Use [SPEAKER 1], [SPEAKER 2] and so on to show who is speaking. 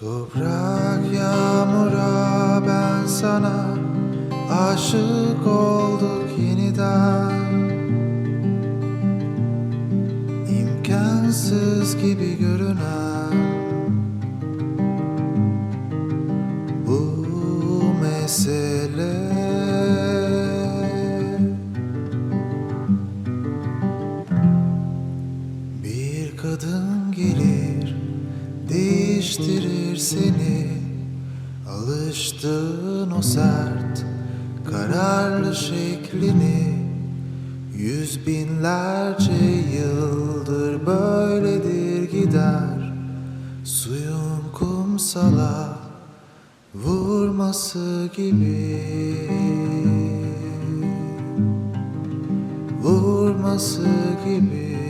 [SPEAKER 1] Toprak yağmura ben sana aşık olduk yeniden. İmkansız gibi görünen bu mesele. Bir kadın gelir değiştirir seni. Alıştığın o sert kararlı şeklini. Yüz binlerce yıldır böyledir gider. Suyun kumsala vurması gibi. Vurması gibi